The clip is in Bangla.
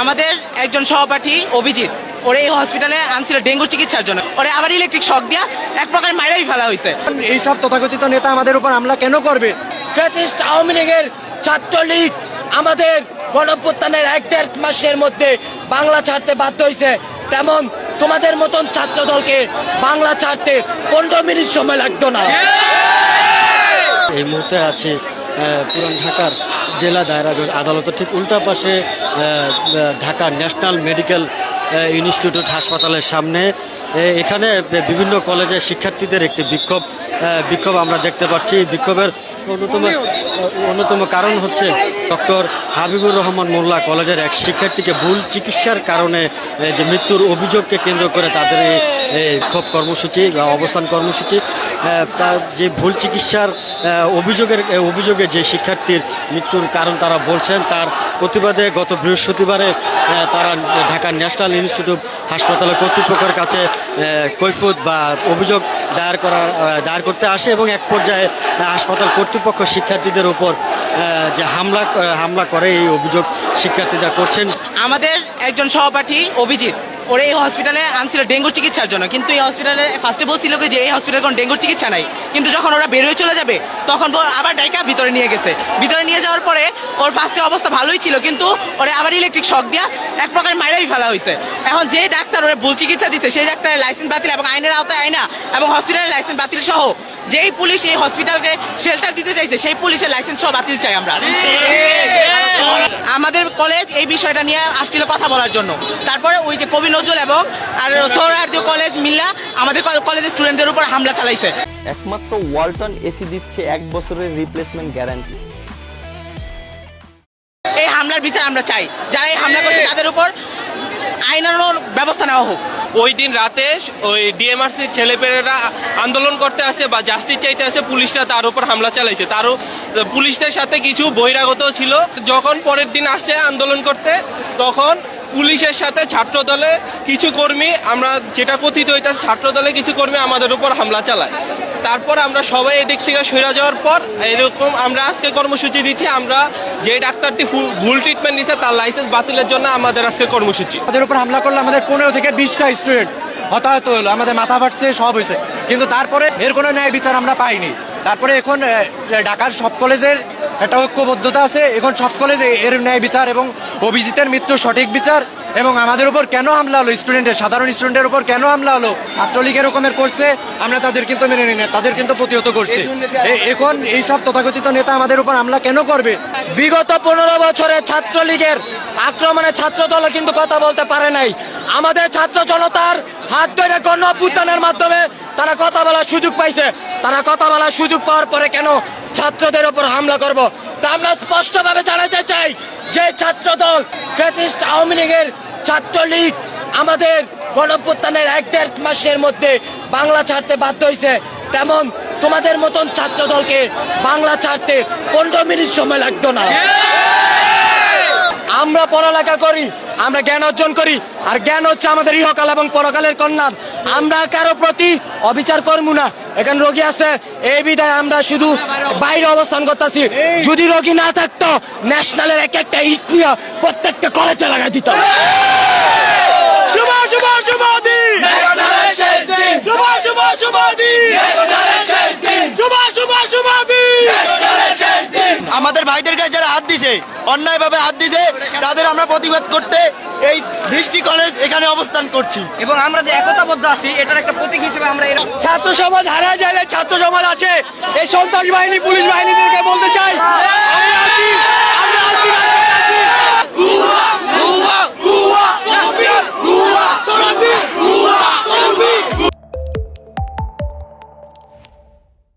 আমাদের একজন সহপাঠী অভিজিৎ ওরে এই হসপিটালে আনছিল ডেঙ্গু চিকিৎসার জন্য। ওরে আবার ইলেকট্রিক শক দিয়া এক প্রকার মাইরাই ফেলা হয়েছে এইসব তথাকথিত নেতা আমাদের উপর হামলা কেন করবে? ফ্যাসিস্ট আওয়ামী লীগের ছাত্রলীগ আমাদের গণপ্রত্যানের এক দেড় মাসের মধ্যে বাংলা ছাড়তে বাধ্য হয়েছে তেমন তোমাদের মতন ছাত্র দলকে বাংলা ছাড়তে পনেরো মিনিট সময় লাগতো না। এই মুহূর্তে আছি পুরান ঢাকার জেলা দায়রা জজ আদালতের ঠিক উল্টা পাশে ঢাকা ন্যাশনাল মেডিকেল ইনস্টিটিউট হাসপাতালের সামনে। এখানে বিভিন্ন কলেজের শিক্ষার্থীদের একটি বিক্ষোভ বিক্ষোভ আমরা দেখতে পাচ্ছি। বিক্ষোভের অন্যতম অন্যতম কারণ হচ্ছে ডক্টর হাবিবুর রহমান মোল্লা কলেজের এক শিক্ষার্থীকে ভুল চিকিৎসার কারণে যে মৃত্যুর অভিযোগকে কেন্দ্র করে তাদের এই ক্ষোভ কর্মসূচি বা অবস্থান কর্মসূচি তার যে ভুল চিকিৎসার অভিযোগের অভিযোগে যে শিক্ষার্থীর মৃত্যুর কারণ তারা বলছেন, তার প্রতিবাদে গত বৃহস্পতিবারে তারা ঢাকা ন্যাশনাল ইনস্টিটিউট হাসপাতালের কর্তৃপক্ষের কাছে কৈফত বা অভিযোগ দায়ের করা দায়ের করতে আসে এবং এক পর্যায়ে হাসপাতাল কর্তৃপক্ষ শিক্ষার্থীদের উপর যে হামলা হামলা করে এই অভিযোগ শিক্ষার্থীরা করছেন। আমাদের একজন সহপাঠী অভিজিৎ ওরে এই হসপিটালে আনছিল ডেঙ্গু চিকিৎসার জন্য। কিন্তু এই হসপিটালে ফার্স্টে বলছিল যে এই হসপিটালে কোনো ডেঙ্গুর চিকিৎসা নাই। কিন্তু যখন ওরা বেরোয় চলে যাবে, তখন আবার ডাইকা ভিতরে নিয়ে গেছে। ভিতরে নিয়ে যাওয়ার পরে ওর ফার্স্টে অবস্থা ভালোই ছিল, কিন্তু ওরে আবার ইলেকট্রিক শক দিয়া এক প্রকার মাইরাই ফেলা হয়েছে এখন যে ডাক্তার ওরা ভুল চিকিৎসা দিচ্ছে সেই ডাক্তারের লাইসেন্স বাতিল এবং আইনের আওতায় আইনা এবং হসপিটালের লাইসেন্স বাতিল সহ যেই পুলিশ এই হসপিটালকে শেল্টার দিতে চাইছে সেই পুলিশের লাইসেন্স সব বাতিল চাই আমরা। আমাদের কলেজ এই বিষয়টা নিয়ে আসছিল কথা বলার জন্য। তারপরে ওই যে কবি নজরুল এবং আর সৌরার্য কলেজ মিল্লা আমাদের কলেজের স্টুডেন্টদের উপর হামলা চালাইছে। একমাত্র ওয়ালটন এসি দিচ্ছে এক বছরের রিপ্লেসমেন্ট গ্যারান্টি এই হামলার বিচার আমরা চাই। যারা এই হামলা করছে তাদের উপর আইনানোর ব্যবস্থা নেওয়া হোক। ওই দিন রাতে ওই ডিএমআরসির ছেলেপেলেরা আন্দোলন করতে আসে বা জাস্টিস চাইতে আসে, পুলিশরা তার উপর হামলা চালাইছে। তারও, পুলিশদের সাথে কিছু বহিরাগত ছিল। যখন পরের দিন আসছে আন্দোলন করতে, তখন পুলিশের সাথে ছাত্র দলের কিছু কর্মী, আমরা যেটা কথিত হইতেছে ছাত্র দলের কিছু কর্মী আমাদের উপর হামলা চালায়। তারপর আমরা সবাই এদিক থেকে সরে যাওয়ার পর এরকম আমরা আজকে কর্মসূচি দিচ্ছি। আমরা যে ডাক্তারটি ভুল- ট্রিটমেন্ট দিচ্ছে তার লাইসেন্স বাতিলের জন্য আমাদের আজকে কর্মসূচি। আমাদের উপর হামলা করলে আমাদের পনেরো থেকে বিশটা স্টুডেন্ট হতাহত হলো। আমাদের মাথা ফাটছে, সব হয়েছে। কিন্তু তারপরে এর কোনো ন্যায় বিচার আমরা পাইনি। তারপরে এখন ঢাকার সব কলেজের একটা ঐক্যবদ্ধতা আছে। এখন সব কলেজে এর ন্যায় বিচার এবং অভিজিতের মৃত্যুর সঠিক বিচার এবং আমাদের উপর কেন হামলা হলো? স্টুডেন্টের সাধারণ স্টুডেন্টের উপর কেন হামলা হলো? ছাত্রলীগ এরকমের করছে আমরা তাদের কিন্তু মেনে নিই না তাদের কিন্তু প্রতিহত করছে। এখন এইসব তথাকথিত নেতা আমাদের উপর হামলা কেন করবে? বিগত পনেরো বছরে ছাত্রলীগের আক্রমণে ছাত্র দল কিন্তু কথা বলতে পারে নাই। আমাদের ছাত্র জনতার হাত ধরে গণ অভ্যুত্থানের মাধ্যমে তারা কথা বলার সুযোগ পাইছে। তারা কথা বলার সুযোগ পাওয়ার পরে কেন ছাত্রদের ওপর হামলা করব? তা আমরা স্পষ্টভাবে জানাতে চাই যে ছাত্র দল ফ্যাসিস্ট আওয়ামী লীগের ছাত্রলীগ আমাদের গণপ্রত্যানের এক দেড় মাসের মধ্যে বাংলা ছাড়তে বাধ্য হয়েছে তেমন তোমাদের মতন ছাত্র দলকে বাংলা ছাড়তে পনেরো মিনিট সময় লাগতো না। আমরা পড়ালেখা করি আমরা জ্ঞান অর্জন করি আর জ্ঞান হচ্ছে আমাদের ইহকাল এবং পরকালের কন্যার আমরা কারও প্রতি অবিচার করব না। এখানে রোগী আছে এই বিধায় আমরা শুধু বাইরে অবস্থান করতেছি। যদি রোগী না থাকতো ন্যাশনালের এক একটা ইট নিয়ে প্রত্যেকটা কলেজে লাগাই দিত। শুভ শুভ শুভ শুভ শুভ শুভ শুভ শুভ শুভ আমাদের ভাইদের কাছে যারা হাত দিছে অন্যায়ভাবে হাত দিছে প্রতিবাদ করতে এই বৃষ্টি কলেজ এখানে অবস্থান করছি। এবং আমরা যে একতাবদ্ধ আছি এটার একটা প্রতীক হিসেবে আমরা ছাত্র সমাজ হারা যায় ছাত্র সমাজ আছে। এই সন্ত্রাস বাহিনী পুলিশ বাহিনীদেরকে বলতে চাই। আমরা আছি আমরা আছি।